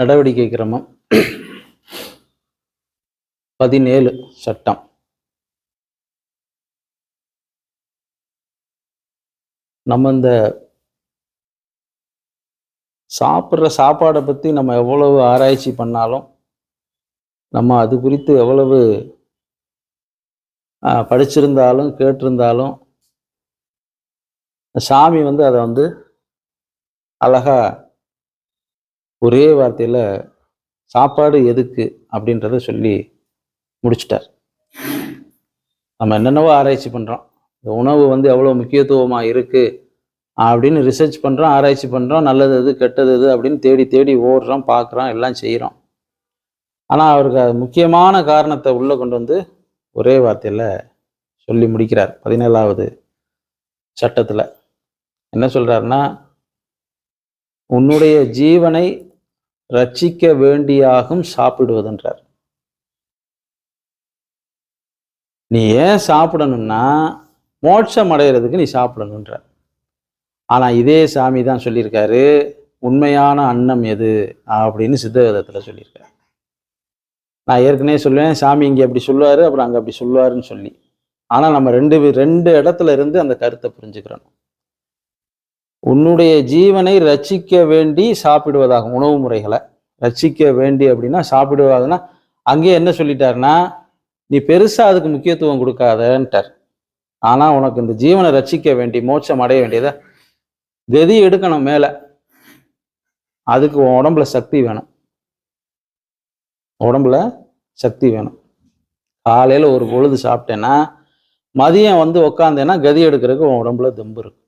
நடவடிக்கை கிரமம் பதினேழு சட்டம். நம்ம இந்த சாப்பிட்ற சாப்பாடை பற்றி நம்ம எவ்வளவு ஆராய்ச்சி பண்ணாலும் நம்ம அது குறித்து எவ்வளவு படிச்சிருந்தாலும் கேட்டிருந்தாலும் சாமி வந்து அதை வந்து அழகாக ஒரே வார்த்தையில் சாப்பாடு எதுக்கு அப்படின்றத சொல்லி முடிச்சிட்டார். நம்ம என்னென்னவோ ஆராய்ச்சி பண்ணுறோம் இந்த உணவு வந்து எவ்வளோ முக்கியத்துவமாக இருக்குது அப்படின்னு ரிசர்ச் பண்ணுறோம் ஆராய்ச்சி பண்ணுறோம் நல்லது எது கெட்டது எது அப்படின்னு தேடி தேடி ஓடுறோம் பார்க்குறோம் எல்லாம் செய்கிறோம் ஆனால் அவருக்கு அது முக்கியமான காரணத்தை உள்ளே கொண்டு வந்து ஒரே வார்த்தையில் சொல்லி முடிக்கிறார். பதினேழாவது சட்டத்தில். என்ன சொல்கிறாருன்னா உன்னுடைய ஜீவனை ரட்சிக்க வேண்டியாகும் சாப்பிடுவதுன்றார். நீ ஏன் சாப்பிடணும்னா மோட்சம் அடைகிறதுக்கு நீ சாப்பிடணுன்றார் ஆனால் இதே சாமி தான் சொல்லியிருக்காரு உண்மையான அன்னம் எது? அப்படின்னு சித்தவேதத்தில் சொல்லியிருக்காரு. நான் ஏற்கனவே சொல்லுவேன் சாமி இங்கே அப்படி சொல்லுவார் அப்புறம் அங்கே அப்படி சொல்லுவாருன்னு சொல்லி. ஆனால் நம்ம ரெண்டு ரெண்டு இடத்துல இருந்து அந்த கருத்தை புரிஞ்சுக்கிறோம் உன்னுடைய ஜீவனை ரட்சிக்க வேண்டி சாப்பிடுவதாகும் உணவு முறைகளை. ரட்சிக்க வேண்டி அப்படின்னா சாப்பிடுவதாகனா அங்கேயே என்ன சொல்லிட்டாருன்னா நீ பெருசாக அதுக்கு முக்கியத்துவம் கொடுக்காதன்ட்டார். ஆனால் உனக்கு இந்த ஜீவனை ரட்சிக்க வேண்டி மோட்சம் அடைய வேண்டியதை கதி எடுக்கணும் மேலே. அதுக்கு உன் உடம்புல சக்தி வேணும். உடம்புல சக்தி வேணும். காலையில் ஒரு பொழுது சாப்பிட்டேன்னா மதியம் வந்து உக்காந்தேன்னா கதி எடுக்கிறதுக்கு உன் உடம்புல தெம்பு இருக்கும்.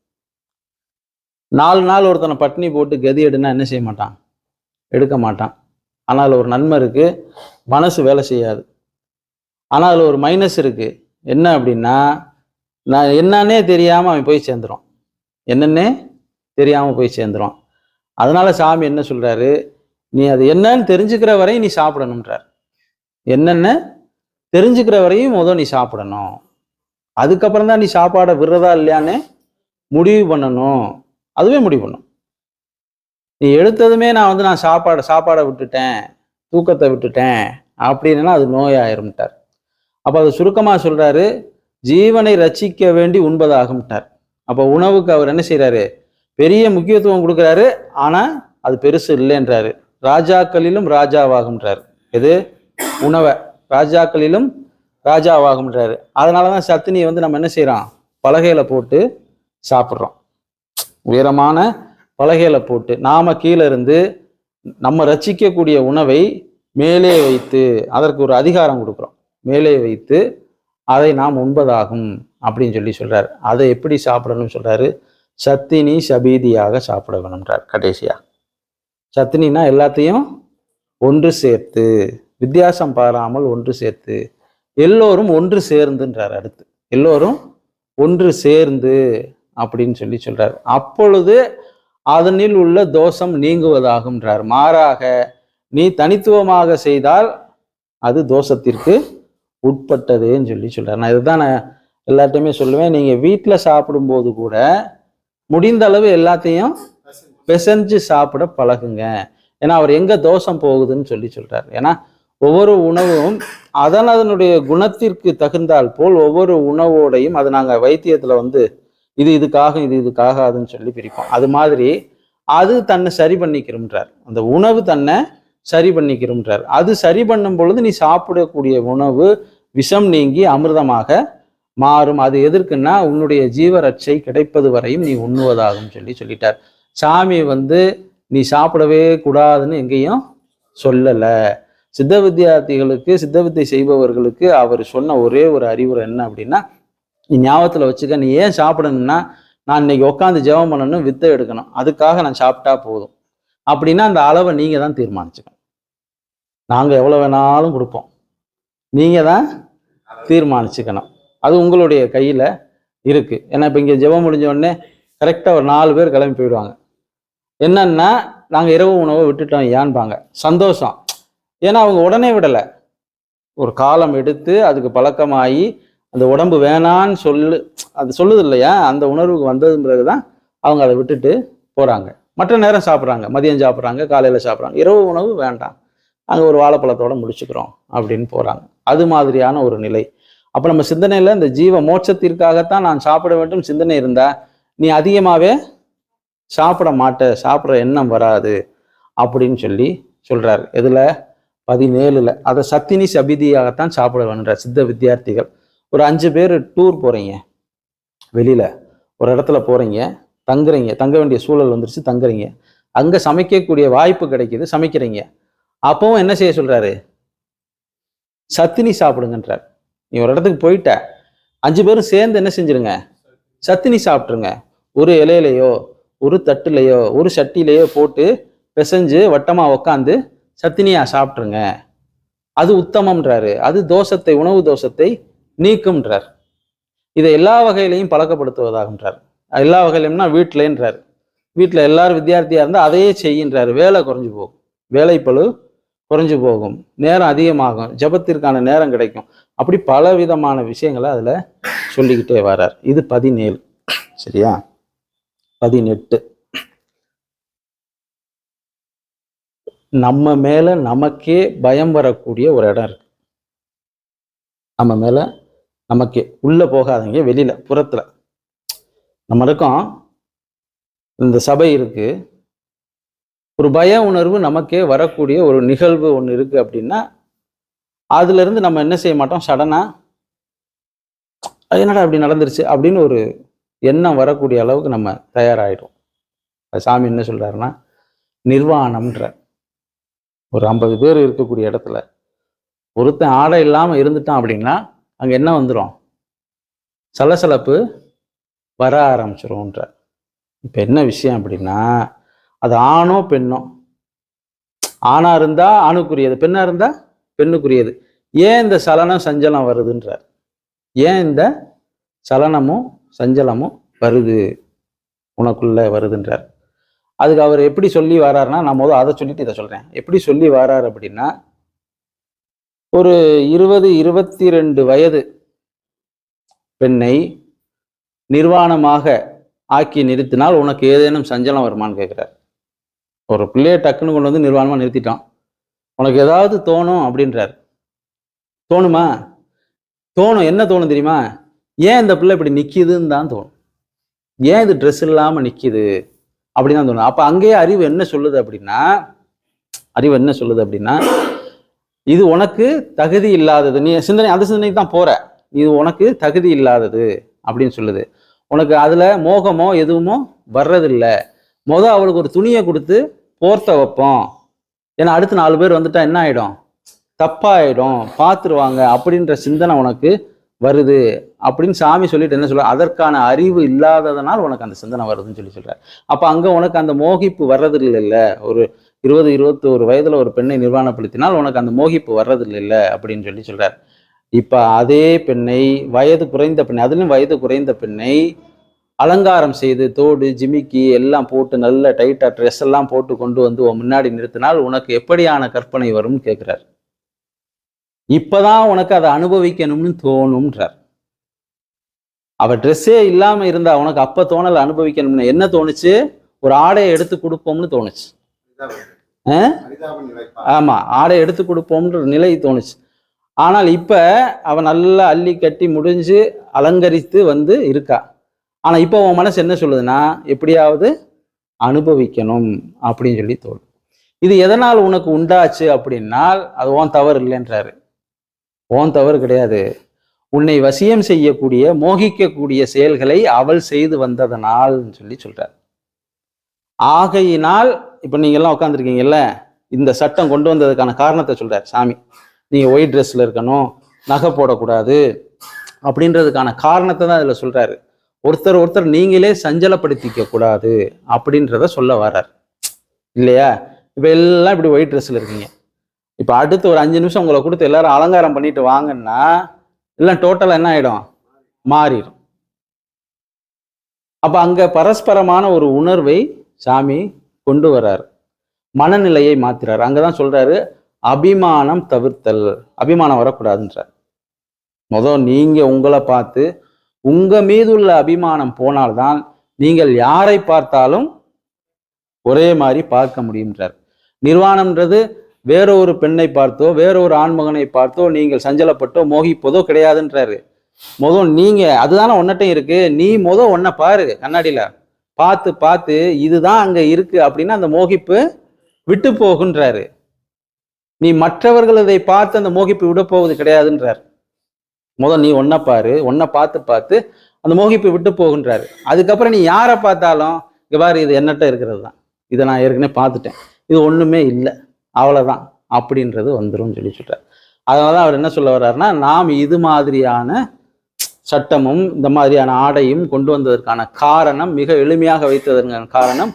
நாலு நாள் ஒருத்தனை பட்டினி போட்டு கதி எடுனா என்ன செய்ய மாட்டான்? எடுக்க மாட்டான். ஆனால் அதில் ஒரு நன்மை இருக்குது மனசு வேலை செய்யாது. ஆனால் அதில் ஒரு மைனஸ் இருக்குது என்ன அப்படின்னா நான் என்னன்னே தெரியாமல் அவன் போய் சேர்ந்துரும். என்னன்னே தெரியாமல் போய் சேர்ந்துரும். அதனால் சாமி என்ன சொல்கிறாரு நீ அது என்னன்னு தெரிஞ்சுக்கிற வரையும் நீ சாப்பிடணுன்றார் என்னென்ன தெரிஞ்சுக்கிற வரையும் முதல் நீ சாப்பிடணும். அதுக்கப்புறம் தான் நீ சாப்பாடை விடுறதா இல்லையான்னு முடிவு பண்ணணும். அதுவே முடிவு பண்ணும். நீ எடுத்ததுமே நான் வந்து நான் சாப்பாடு சாப்பாடை விட்டுட்டேன் தூக்கத்தை விட்டுட்டேன் அப்படின்னா அது நோயாயிரும்ட்டார் அப்போ அது சுருக்கமாக சொல்கிறாரு ஜீவனை ரசிக்க வேண்டி உண்பதாகும்ட்டார். அப்போ உணவுக்கு அவர் என்ன செய்கிறாரு பெரிய முக்கியத்துவம் கொடுக்குறாரு ஆனால் அது பெருசு இல்லைன்றாரு. ராஜாக்களிலும் ராஜாவாகும்ன்றார். எது? உணவை. ராஜாக்களிலும் ராஜாவாகும்ன்றாரு. அதனால தான் சத்தினியை வந்து நம்ம என்ன செய்கிறோம் பலகையில் போட்டு சாப்பிட்றோம். உயரமான பலகையில போட்டு நாம கீழே இருந்து நம்ம ரட்சிக்கக்கூடிய உணவை மேலே வைத்து அதற்கு ஒரு அதிகாரம் கொடுக்குறோம். மேலே வைத்து அதை நாம் உண்பதாகும் அப்படின்னு சொல்லி சொல்றாரு. அதை எப்படி சாப்பிடணும்னு சொல்றாரு? சத்தினி சபீதியாக சாப்பிட வேணும்ன்றார் கடைசியா. சத்தினினா எல்லாத்தையும் ஒன்று சேர்த்து வித்தியாசம் பாராமல் ஒன்று சேர்த்து எல்லோரும் ஒன்று சேர்ந்துன்றார் அடுத்து. எல்லோரும் ஒன்று சேர்ந்து அப்படின்னு சொல்லி சொல்றார். அப்பொழுது அதனில் உள்ள தோஷம் நீங்குவதாகுன்றார் மாறாக நீ தனித்துவமாக செய்தால் அது தோஷத்திற்கு உட்பட்டதுன்னு சொல்லி சொல்றார். நான் இதுதான் நான் எல்லார்ட்டையுமே சொல்லுவேன். நீங்க வீட்டில் சாப்பிடும்போது கூட முடிந்த அளவு எல்லாத்தையும் பிசைஞ்சு சாப்பிட பழகுங்க. ஏன்னா அவர் எங்க தோஷம் போகுதுன்னு சொல்லி சொல்றார். ஏன்னா ஒவ்வொரு உணவும் அதன் அதனுடைய குணத்திற்கு தகுந்தால் போல் ஒவ்வொரு உணவோடையும் அது நாங்கள் வைத்தியத்தில் வந்து இது இதுக்காக இது இதுக்காகாதுன்னு சொல்லி பிரிப்போம். அது மாதிரி அது தன்னை சரி பண்ணிக்கிறோம்ன்றார். அந்த உணவு தன்னை சரி பண்ணிக்கிறோம்ன்றார். அது சரி பண்ணும் பொழுது நீ சாப்பிடக்கூடிய உணவு விஷம் நீங்கி அமிர்தமாக மாறும். அது எதற்குன்னா உன்னுடைய ஜீவரட்சை கிடைப்பது வரையும் நீ உண்ணுவதாகும் சொல்லி சொல்லிட்டார். சாமி வந்து நீ சாப்பிடவே கூடாதுன்னு எங்கேயும் சொல்லலை. சித்த வித்தியார்த்திகளுக்கு சித்த வித்தை செய்பவர்களுக்கு அவர் சொன்ன ஒரே ஒரு அறிவுரை என்ன அப்படின்னா நீ ஞாபகத்தில் வச்சுக்க நீ ஏன் சாப்பிடணும்னா நான் இன்னைக்கு உட்காந்து ஜெபம் பண்ணணும் வித்தை எடுக்கணும். அதுக்காக நான் சாப்பிட்டா போதும். அப்படின்னா அந்த அளவை நீங்கள் தான் தீர்மானிச்சுக்கணும். நாங்கள் எவ்வளோ வேணாலும் கொடுப்போம். நீங்கள் தான் தீர்மானிச்சுக்கணும். அது உங்களுடைய கையில் இருக்குது ஏன்னா இப்போ இங்கே ஜெபம் முடிஞ்ச உடனே கரெக்டாக ஒரு நாலு பேர் கிளம்பி போயிடுவாங்க. என்னன்னா நாங்கள் இரவு உணவை விட்டுட்டோம் ஏன்பாங்க? சந்தோஷம். ஏன்னா அவங்க உடனே விடலை. ஒரு காலம் எடுத்து அதுக்கு பழக்கமாகி அந்த உடம்பு வேணான்னு சொல்லு அது சொல்லுது இல்லையா அந்த உணர்வுக்கு வந்தது பிறகுதான் அவங்க அதை விட்டுட்டு போறாங்க. மற்ற நேரம் சாப்பிட்றாங்க மதியம் சாப்பிட்றாங்க காலையில் சாப்பிட்றாங்க. இரவு உணவு வேண்டாம். நாங்கள் ஒரு வாழைப்பழத்தோட முடிச்சுக்கிறோம் அப்படின்னு போகிறாங்க அது மாதிரியான ஒரு நிலை. அப்போ நம்ம சிந்தனையில் இந்த ஜீவ மோட்சத்திற்காகத்தான் நான் சாப்பிட வேண்டும் சிந்தனை இருந்தா நீ அதிகமாகவே சாப்பிட மாட்ட சாப்பிட்ற எண்ணம் வராது அப்படின்னு சொல்லி சொல்றாரு. எதுல? பதினேழுல. அதை சத்தினி சபிதியாகத்தான் சாப்பிட வேணுன்ற சித்த வித்தியார்த்திகள் ஒரு அஞ்சு பேர் டூர் போகிறீங்க வெளியில் ஒரு இடத்துல போகிறீங்க தங்குறீங்க தங்க வேண்டிய சூழல் வந்துருச்சு தங்குறீங்க. அங்கே சமைக்கக்கூடிய வாய்ப்பு கிடைக்கிது சமைக்கிறீங்க. அப்பவும் என்ன செய்ய சொல்கிறாரு சத்தினி சாப்பிடுங்கன்றார். நீ ஒரு இடத்துக்கு போயிட்ட. அஞ்சு பேரும் சேர்ந்து என்ன செஞ்சிருங்க? சத்தினி சாப்பிட்ருங்க ஒரு இலையிலையோ ஒரு தட்டுலையோ ஒரு சட்டிலையோ போட்டு பிசைஞ்சு வட்டமாக உக்காந்து சத்தினியாக சாப்பிட்ருங்க அது உத்தமம்ன்றாரு. அது தோஷத்தை உணவு தோஷத்தை நீக்கும்ன்றார். இதை எல்லா வகையிலையும் பழக்கப்படுத்துவதாகன்றார் எல்லா வகையிலும்னா வீட்டிலேன்றார். வீட்டில் எல்லாரும் வித்தியார்த்தியாக இருந்தால் அதையே செய்கின்றார் வேலை குறைஞ்சு போகும். வேலைப்பளு குறைஞ்சு போகும். நேரம் அதிகமாகும். ஜபத்திற்கான நேரம் கிடைக்கும். அப்படி பல விதமான விஷயங்களை அதில் சொல்லிக்கிட்டே வர்றார் இது பதினேழு. சரியா? பதினெட்டு. நம்ம மேலே நமக்கே பயம் வரக்கூடிய ஒரு இடம் இருக்கு. நம்ம மேலே நமக்கே உள்ள போகாதீங்க வெளியில புறத்துல. நம்ம இருக்கோம். இந்த சபை இருக்கு. ஒரு பய உணர்வு நமக்கே வரக்கூடிய ஒரு நிகழ்வு ஒன்று இருக்கு அப்படின்னா அதுல இருந்து நம்ம என்ன செய்ய மாட்டோம்? சடனா அது என்னடா அப்படி நடந்துருச்சு? அப்படின்னு ஒரு எண்ணம் வரக்கூடிய அளவுக்கு நம்ம தயாராகிடும் அது சாமி என்ன சொல்றாருன்னா நிர்வாணம்ன்ற. ஒரு ஐம்பது பேர் இருக்கக்கூடிய இடத்துல ஒருத்தன் ஆடை இல்லாமல் இருந்துட்டான் அப்படின்னா அங்கே என்ன வந்துடும் சலசலப்பு வர ஆரம்பிச்சிரும்ன்ற இப்போ என்ன விஷயம் அப்படின்னா அது ஆணோ பெண்ணோ? ஆணாக இருந்தால் ஆணுக்குரியது பெண்ணாக இருந்தால் பெண்ணுக்குரியது. ஏன் இந்த சலனம் சஞ்சலம் வருதுன்றார். ஏன் இந்த சலனமும் சஞ்சலமும் வருது? உனக்குள்ள வருதுன்றார். அதுக்கு அவர் எப்படி சொல்லி வராருன்னா நான் முதல் அதை சொல்லிட்டு இதை சொல்கிறேன் எப்படி சொல்லி வராரு அப்படின்னா ஒரு இருபது இருபத்தி ரெண்டு வயது பெண்ணை நிர்வாணமாக ஆக்கி நிறுத்தினால் உனக்கு ஏதேனும் சஞ்சலம் வருமான்னு கேட்குறார். ஒரு பிள்ளைய டக்குன்னு கொண்டு வந்து நிர்வாணமாக நிறுத்திட்டான். உனக்கு ஏதாவது தோணும் அப்படின்றார். தோணுமா? தோணும். என்ன தோணும் தெரியுமா? ஏன் இந்த பிள்ளை இப்படி நிற்கிதுன்னு தான் தோணும். ஏன் இது ட்ரெஸ் இல்லாமல் நிற்கிது அப்படின்னு தான் தோணும் அப்போ அங்கேயே அறிவு என்ன சொல்லுது அப்படின்னா அறிவு என்ன சொல்லுது அப்படின்னா இது உனக்கு தகுதி இல்லாதது. நீ சிந்தனை அந்த சிந்தனைக்கு தான் போற. இது உனக்கு தகுதி இல்லாதது அப்படின்னு சொல்லுது. உனக்கு அதுல மோகமோ எதுவுமோ வர்றதில்ல. மொதல் அவளுக்கு ஒரு துணியை கொடுத்து போர்த்த வைப்போம். ஏன்னா அடுத்து நாலு பேர் வந்துட்டா என்ன ஆயிடும்? தப்பாயிடும். பார்த்துருவாங்க. அப்படின்ற சிந்தனை உனக்கு வருது. அப்படின்னு சாமி சொல்லிட்டு என்ன சொல்ற? அதற்கான அறிவு இல்லாததனால் உனக்கு அந்த சிந்தனை வருதுன்னு சொல்லி சொல்றாரு. அப்ப அங்க உனக்கு அந்த மோகிப்பு வர்றது இல்லைல்ல ஒரு இருபது இருபத்தி ஒரு வயதுல ஒரு பெண்ணை நிர்வாணப்படுத்தினால் உனக்கு அந்த மோகிப்பு வர்றதில்லை அப்படின்னு சொல்லி சொல்றார். இப்போ அதே பெண்ணை வயது குறைந்த பெண்ணை அதுலேயும் வயது குறைந்த பெண்ணை அலங்காரம் செய்து தோடு ஜிமிக்கி எல்லாம் போட்டு நல்ல டைட்டாக ட்ரெஸ் எல்லாம் போட்டு கொண்டு வந்து உன் முன்னாடி நிறுத்தினால் உனக்கு எப்படியான கற்பனை வரும்னு கேட்குறார் இப்பதான் உனக்கு அதை அனுபவிக்கணும்னு தோணும்ன்றார். அவள் ட்ரெஸ்ஸே இல்லாமல் இருந்தா உனக்கு அப்போ தோணல அனுபவிக்கணும்னு என்ன தோணுச்சு? ஒரு ஆடையை எடுத்து கொடுப்போம்னு தோணுச்சு. ஆ? ஆமா ஆடை எடுத்து கொடுப்போம்ன்ற நிலை தோணுச்சு. ஆனால் இப்ப அவ நல்லா அள்ளி கட்டி முடிஞ்சு அலங்கரித்து வந்து இருக்கா. ஆனா இப்போ உன் மனசு என்ன சொல்லுதுன்னா எப்படியாவது அனுபவிக்கணும் அப்படின்னு சொல்லி தோணும். இது எதனால் உனக்கு உண்டாச்சு அப்படின்னால் அது ஓன் தவறு இல்லைன்றாரு. ஓன் தவறு கிடையாது. உன்னை வசியம் செய்யக்கூடிய மோகிக்கக்கூடிய செயல்களை அவள் செய்து வந்ததனால் சொல்லி சொல்றார். ஆகையினால் இப்போ நீங்கள்லாம் உட்காந்துருக்கீங்கல்ல இந்த சட்டம் கொண்டு வந்ததுக்கான காரணத்தை சொல்கிறார் சாமி. நீங்கள் ஒயிட் ட்ரெஸ்ஸில் இருக்கணும் நகை போடக்கூடாது அப்படின்றதுக்கான காரணத்தை தான் அதில் சொல்கிறாரு ஒருத்தர் ஒருத்தர் நீங்களே சஞ்சலப்படுத்திக்க கூடாது அப்படின்றத சொல்ல வர்றார். இல்லையா? இப்போ எல்லாம் இப்படி ஒயிட் ட்ரெஸ்ஸில் இருக்கீங்க. இப்போ அடுத்து ஒரு அஞ்சு நிமிஷம் உங்களை கொடுத்து எல்லாரும் அலங்காரம் பண்ணிட்டு வாங்கன்னா எல்லாம் டோட்டலாக என்ன ஆகிடும் மாறிடும். அப்போ அங்கே பரஸ்பரமான ஒரு உணர்வை சாமி கொண்டு வரார். மனநிலையை மாத்துறாரு. அங்கதான் சொல்றாரு அபிமானம் தவிர்த்தல். அபிமானம் வரக்கூடாதுன்றார். முதல் நீங்க உங்களை பார்த்து உங்க மீது உள்ள அபிமானம் போனால்தான் நீங்கள் யாரை பார்த்தாலும் ஒரே மாதிரி பார்க்க முடியுன்றார் நிர்வாணம்ன்றது வேற ஒரு பெண்ணை பார்த்தோ வேற ஒரு ஆண்மகனை பார்த்தோ நீங்கள் சஞ்சலப்பட்டோ மோகிப்பதோ கிடையாதுன்றாரு. முதல் நீங்க அதுதானே ஒன்னட்டும் இருக்கு. நீ மொதல் ஒன்ன பாரு கண்ணாடியில. பார்த்து பார்த்து இதுதான் அங்க இருக்கு அப்படின்னா அந்த மோகிப்பு விட்டு போகுன்றாரு. நீ மற்றவர்கள் இதை பார்த்து அந்த மோகிப்பு விட போவது கிடையாதுன்றார். முதல் நீ ஒன்ன பாரு ஒன்ன பார்த்து பார்த்து அந்த மோகிப்பு விட்டு போகுன்றாரு. அதுக்கப்புறம் நீ யாரை பார்த்தாலும் இங்கே பாரு இது என்னட்ட இருக்கிறது தான் இதை நான் ஏற்கனவே பார்த்துட்டேன். இது ஒன்றுமே இல்லை. அவ்வளோதான் அப்படின்றது வந்துடும் சொல்லி சொல்கிறார் அதனால தான் அவர் என்ன சொல்ல வர்றாருன்னா நாம் இது மாதிரியான சட்டமும் இந்த மாதிரியான ஆடையும் கொண்டு வந்ததற்கான காரணம் மிக எளிமையாக வைத்ததற்கான காரணம்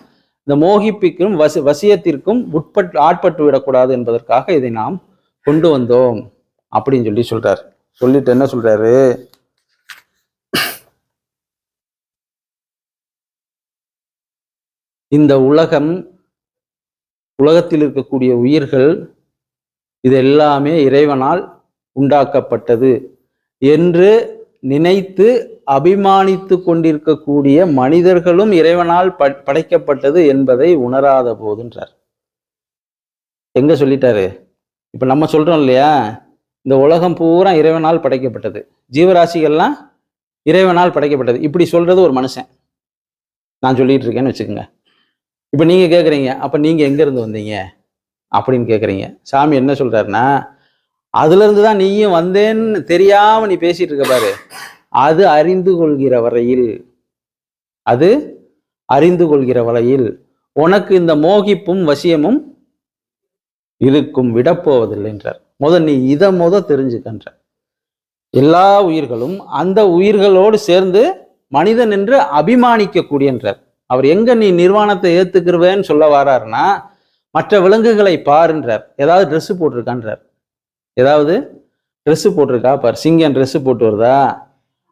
இந்த மோகிப்பிக்கும் வசி வசியத்திற்கும் உட்பட்டு ஆட்பட்டு விடக்கூடாது என்பதற்காக இதை நாம் கொண்டு வந்தோம் அப்படின்னு சொல்லி சொல்றாரு. சொல்லிட்டு என்ன சொல்றாரு? இந்த உலகம் உலகத்தில் இருக்கக்கூடிய உயிர்கள் இது எல்லாமே இறைவனால் உண்டாக்கப்பட்டது என்று நினைத்து அபிமானித்து கொண்டிருக்கக்கூடிய மனிதர்களும் இறைவனால் படைக்கப்பட்டது என்பதை உணராத போதுன்றார். எங்க சொல்லிட்டாரு? இப்ப நம்ம சொல்றோம் இல்லையா? இந்த உலகம் பூரா இறைவனால் படைக்கப்பட்டது. ஜீவராசிகள்லாம் இறைவனால் படைக்கப்பட்டது. இப்படி சொல்றது ஒரு மனுஷன். நான் சொல்லிட்டு இருக்கேன்னு வச்சுக்கோங்க. இப்ப நீங்க கேக்குறீங்க. அப்ப நீங்க எங்க இருந்து வந்தீங்க? அப்படின்னு கேக்குறீங்க. சாமி என்ன சொல்றாருன்னா அதுலேருந்து தான் நீயும் வந்தேன்னு தெரியாமல் நீ பேசிகிட்டு இருக்க பாரு. அது அறிந்து கொள்கிற வரையில் அது அறிந்து கொள்கிற வரையில் உனக்கு இந்த மோகிப்பும் வசியமும் இருக்கும் விடப்போவதில்லை என்றார். முத நீ இதை முத தெரிஞ்சுக்கன்ற. எல்லா உயிர்களும் அந்த உயிர்களோடு சேர்ந்து மனிதன் என்று அபிமானிக்க என்றார். அவர் எங்க நீ நிர்வாணத்தை ஏத்துக்கிறவேன்னு சொல்ல வராருன்னா மற்ற விலங்குகளை பாருன்றார். ஏதாவது ட்ரெஸ் போட்டிருக்கான்றார். ஏதாவது ட்ரெஸ்ஸு போட்டிருக்கா? பார் சிங்கம் ட்ரெஸ்ஸு போட்டு வருதா?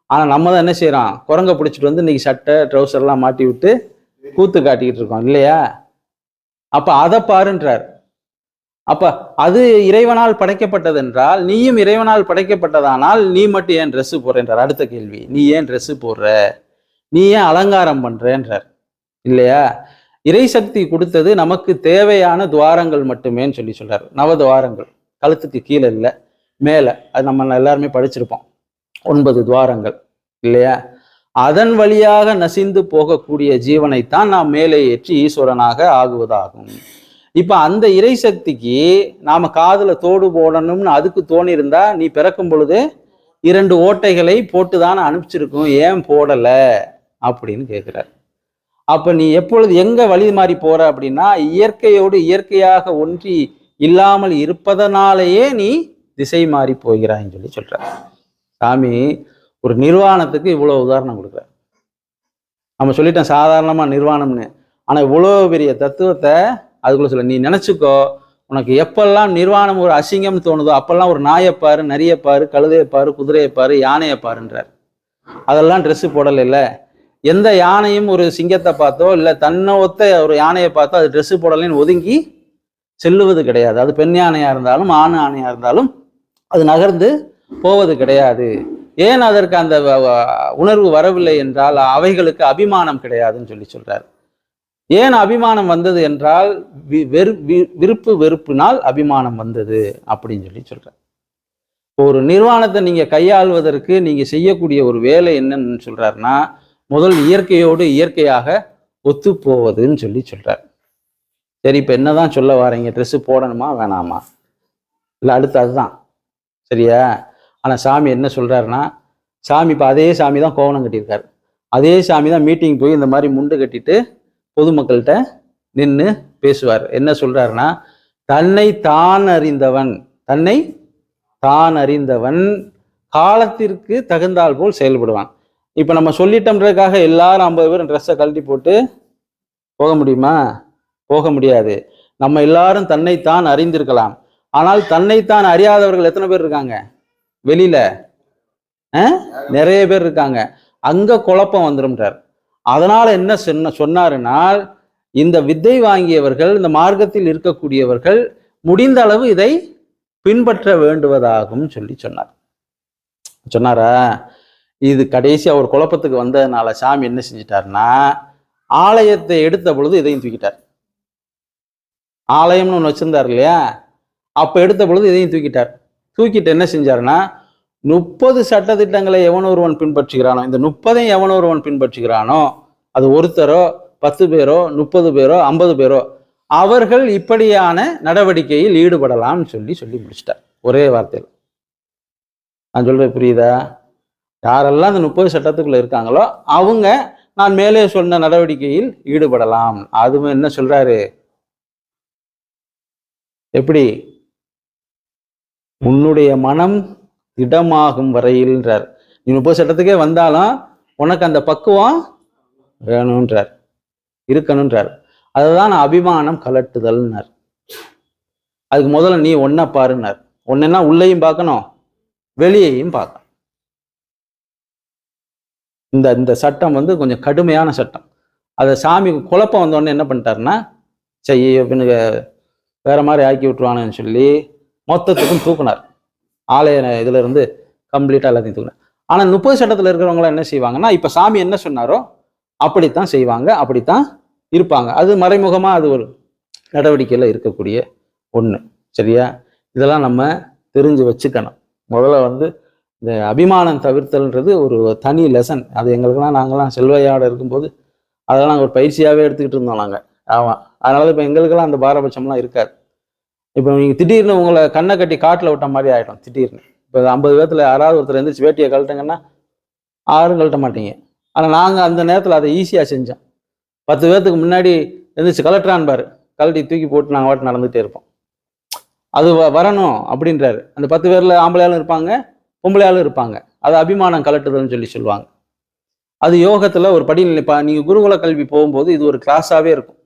ஆனால் நம்ம தான் என்ன செய்கிறோம் குரங்க பிடிச்சிட்டு வந்து இன்னைக்கு சட்டை ட்ரௌசர்லாம் மாட்டி விட்டு கூத்து காட்டிக்கிட்டு இருக்கோம் இல்லையா? அப்போ அதை பாருன்றார். அப்போ அது இறைவனால் படைக்கப்பட்டது என்றால் நீயும் இறைவனால் படைக்கப்பட்டதானால் நீ மட்டும் ஏன் ட்ரெஸ்ஸு போடுறேன்றார். அடுத்த கேள்வி நீ ஏன் ட்ரெஸ்ஸு போடுற? நீ ஏன் அலங்காரம் பண்ணுறேன்றார் இல்லையா? இறைசக்தி கொடுத்தது நமக்கு தேவையான துவாரங்கள் மட்டுமேன்னு சொல்லி சொல்கிறார் நவ துவாரங்கள் கழுத்துக்கு கீழே இல்லை மேலே. அது நம்ம எல்லாருமே படிச்சிருப்போம். ஒன்பது துவாரங்கள் இல்லையா? அதன் வழியாக நசிந்து போகக்கூடிய ஜீவனைத்தான் நாம் மேலே ஏற்றி ஈஸ்வரனாக ஆகுவதாகும். இப்போ அந்த இறைசக்திக்கு நாம் காதில் தோடு போடணும்னு அதுக்கு தோணியிருந்தா நீ பிறக்கும் பொழுது இரண்டு ஓட்டைகளை போட்டுதான் அனுப்பிச்சிருக்கும் ஏன் போடலை? அப்படின்னு கேட்கிறார் அப்போ நீ எப்பொழுது எங்கே வழி மாறி போகிற அப்படின்னா இயற்கையோடு இயற்கையாக ஒன்றி இல்லாமல் இருப்பதனாலேயே நீ திசை மாறி போகிறாய்ன்னு சொல்லி சொல்ற சாமி ஒரு நிர்வாணத்துக்கு இவ்வளோ உதாரணம் கொடுக்குற நம்ம சொல்லிட்டோம் சாதாரணமாக நிர்வாணம்னு. ஆனால் இவ்வளோ பெரிய தத்துவத்தை அதுக்குள்ள சொல்ல நீ நினச்சிக்கோ உனக்கு எப்பெல்லாம் நிர்வாணம் ஒரு அசிங்கம்னு தோணுதோ அப்பெல்லாம் ஒரு நாயை பாரு நரியை பாரு கழுதையை பாரு குதிரையை பாரு யானையை பாருன்றார். அதெல்லாம் ட்ரெஸ்ஸு போடல இல்லை எந்த யானையும் ஒரு சிங்கத்தை பார்த்தோ இல்லை தன்னை ஒத்த ஒரு யானையை பார்த்தோ அது ட்ரெஸ்ஸு போடலைன்னு ஒதுங்கி செல்லுவது கிடையாது. அது பெண் யானையாக இருந்தாலும் ஆண் ஆணையாக இருந்தாலும் அது நகர்ந்து போவது கிடையாது. ஏன் அதற்கு அந்த உணர்வு வரவில்லை என்றால் அவைகளுக்கு அபிமானம் கிடையாதுன்னு சொல்லி சொல்றார். ஏன் அபிமானம் வந்தது என்றால் வெறு வி- விருப்பு வெறுப்பினால் அபிமானம் வந்தது அப்படின்னு சொல்லி சொல்றார். ஒரு நிர்வாணத்தை நீங்க கையாள்வதற்கு நீங்க செய்யக்கூடிய ஒரு வேலை என்னன்னு சொல்றாருன்னா முதல் இயற்கையோடு இயற்கையாக ஒத்து போவதுன்னு சொல்லி சொல்றார். சரி இப்போ என்னதான் சொல்ல வரீங்க? ட்ரெஸ்ஸு போடணுமா வேணாமா? இல்லை அடுத்து அதுதான். சரியா? ஆனால் சாமி என்ன சொல்கிறாருன்னா சாமி இப்போ அதே சாமி தான் கோவணம் கட்டியிருக்காரு. அதே சாமி தான் மீட்டிங் போய் இந்த மாதிரி முண்டு கட்டிட்டு பொதுமக்கள்கிட்ட நின்று பேசுவார். என்ன சொல்கிறாருன்னா தன்னை தான் அறிந்தவன் தன்னை தான் அறிந்தவன் காலத்திற்கு தகுந்தால் போல் செயல்படுவான். இப்போ நம்ம சொல்லிட்டோம்ன்றதுக்காக எல்லாரும் ஐம்பது பேர் ட்ரெஸ்ஸை கழட்டி போட்டு போக முடியுமா? போக முடியாது. நம்ம எல்லாரும் தன்னைத்தான் அறிந்திருக்கலாம். ஆனால் தன்னைத்தான் அறியாதவர்கள் எத்தனை பேர் இருக்காங்க? வெளியில. நிறைய பேர் இருக்காங்க. அங்க குழப்பம் வந்துரும்ன்றார். அதனால என்ன சொன்ன சொன்னாருனால் இந்த வித்தை வாங்கியவர்கள் இந்த மார்க்கத்தில் இருக்கக்கூடியவர்கள் முடிந்த அளவு இதை பின்பற்ற வேண்டுவதாகும் சொல்லி சொன்னார். சொன்னாரா? இது கடைசி அவர் குழப்பத்துக்கு வந்ததுனால சாமி என்ன செஞ்சிட்டாருன்னா ஆலயத்தை எடுத்த பொழுது இதையும் தூக்கிட்டார். ஆலயம்னு ஒன்று வச்சிருந்தார் இல்லையா? அப்போ எடுத்த பொழுது இதையும் தூக்கிட்டார். தூக்கிட்டு என்ன செஞ்சாருன்னா முப்பது சட்டத்திட்டங்களை எவன் ஒருவன் பின்பற்றுகிறானோ இந்த முப்பதையும் எவன் ஒருவன் பின்பற்றுகிறானோ அது ஒருத்தரோ பத்து பேரோ முப்பது பேரோ ஐம்பது பேரோ அவர்கள் இப்படியான நடவடிக்கையில் ஈடுபடலாம்னு சொல்லி சொல்லி முடிச்சிட்டார். ஒரே வார்த்தையில். நான் சொல்றது புரியுதா? யாரெல்லாம் அந்த முப்பது சட்டத்துக்குள்ள இருக்காங்களோ அவங்க நான் மேலே சொன்ன நடவடிக்கையில் ஈடுபடலாம். அதுவும் என்ன சொல்றாரு? எப்படி? உன்னுடைய மனம் திடமாகும் வரையில்ன்றார் நீ முப்பது சட்டத்துக்கே வந்தாலும் உனக்கு அந்த பக்குவம் வேணும்ன்றார். இருக்கணும்ன்றார். அதுதான் அபிமானம் கலட்டுதல்னார் அதுக்கு முதல்ல நீ ஒன்ன பாருன்னார். ஒன்னா உள்ளேயும் பார்க்கணும் வெளியையும் பார்க்கணும். இந்த இந்த சட்டம் வந்து கொஞ்சம் கடுமையான சட்டம். அதை சாமி குழப்பம் வந்தோடனே என்ன பண்ணிட்டாருன்னா செய்ய வேற மாதிரி ஆக்கி விட்டுருவானுன்னு சொல்லி மொத்தத்துக்கும் தூக்குனார். ஆலய இதுல இருந்து கம்ப்ளீட்டா எல்லாத்தையும் தூக்குனார். ஆனா முப்பது சட்டத்துல இருக்கிறவங்களாம் என்ன செய்வாங்கன்னா இப்ப சாமி என்ன சொன்னாரோ அப்படித்தான் செய்வாங்க அப்படித்தான் இருப்பாங்க. அது மறைமுகமா அது ஒரு நடவடிக்கையில இருக்கக்கூடிய ஒண்ணு. சரியா? இதெல்லாம் நம்ம தெரிஞ்சு வச்சுக்கணும். முதல்ல வந்து இந்த அபிமானம் தவிர்த்தல்ன்றது ஒரு தனி லெசன் அது எங்களுக்கெல்லாம் நாங்கள்லாம் செல்வையாட இருக்கும்போது அதெல்லாம் நாங்கள் ஒரு பயிற்சியாகவே எடுத்துக்கிட்டு இருந்தோம் நாங்கள் ஆமாம் அதனால இப்போ எங்களுக்கெல்லாம் அந்த பாரபட்சம்லாம் இருக்காது. இப்போ நீங்கள் திடீர்னு உங்களை கண்ணை கட்டி காட்டில் விட்ட மாதிரி ஆகிடும் திடீர்னு. இப்போ ஐம்பது பேர்த்தில் யாராவது ஒருத்தர் எந்திரிச்சு வேட்டியை கழட்டுங்கன்னா யாரும் கழட்ட மாட்டீங்க. ஆனால் நாங்கள் அந்த நேரத்தில் அதை ஈஸியாக செஞ்சோம். பத்து பேர்த்துக்கு முன்னாடி எந்திரிச்சு கலட்டுறான் பாரு. கழட்டி தூக்கி போட்டு நாங்கள் வாட்டு நடந்துகிட்டே இருப்போம். அது வ- வரணும் அப்படின்றாரு. அந்த பத்து பேரில் ஆம்பளையாலும் இருப்பாங்க பொம்பளையாலும் இருப்பாங்க. அது அபிமானம் கலட்டுதல்னு சொல்லி சொல்லுவாங்க. அது யோகத்தில் ஒரு படிநிலை இப்போ நீங்கள் குருகுல கல்வி போகும்போது இது ஒரு கிளாஸாகவே இருக்கும்.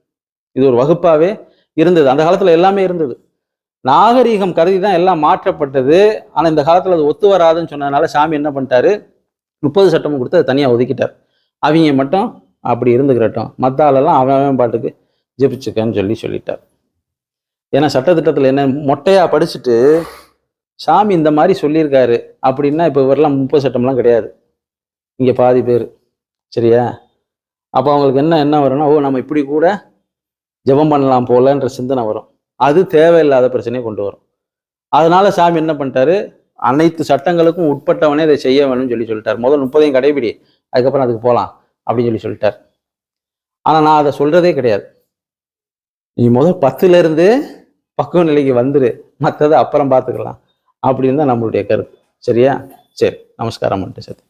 இது ஒரு வகுப்பாகவே இருந்தது. அந்த காலத்தில் எல்லாமே இருந்தது. நாகரீகம் கருதி தான் எல்லாம் மாற்றப்பட்டது. ஆனால் இந்த காலத்தில் அது ஒத்து வராதுன்னு சொன்னதுனால சாமி என்ன பண்ணிட்டாரு? முப்பது சட்டமும் கொடுத்து அதை தனியாக ஒதுக்கிட்டார். அவங்க மட்டும் அப்படி இருந்துக்கிறட்டும் மற்ற ஆளெல்லாம் அவன் அவன் பாட்டுக்கு ஜெபிச்சுக்கன்னு சொல்லி சொல்லிட்டார். ஏன்னா சட்டத்திட்டத்தில் என்ன மொட்டையாக படிச்சுட்டு சாமி இந்த மாதிரி சொல்லியிருக்காரு அப்படின்னா இப்போ இவரெல்லாம் முப்பது சட்டம்லாம் கிடையாது. இங்கே பாதி பேர். சரியா? அப்போ அவங்களுக்கு என்ன என்ன வரும்னா ஓ நம்ம இப்படி கூட ஜெபம் பண்ணலாம் போலன்ற சிந்தனை வரும். அது தேவையில்லாத பிரச்சனையை கொண்டு வரும். அதனால சாமி என்ன பண்ணிட்டாரு? அனைத்து சட்டங்களுக்கும் உட்பட்டவனே இதை செய்ய வேணும்னு சொல்லி சொல்லிட்டார். முதல் முப்பதையும் கடைபிடி அதுக்கப்புறம் அதுக்கு போகலாம் அப்படின்னு சொல்லி சொல்லிட்டார். ஆனால் நான் அதை சொல்றதே கிடையாது. நீ முதல் பத்துலேருந்து பக்குவ நிலைக்கு வந்துரு. மற்றதை அப்புறம் பார்த்துக்கலாம். அப்படின்னு தான் நம்மளுடைய கருத்து. சரியா? சரி. நமஸ்காரம் பண்ணிட்டு சரி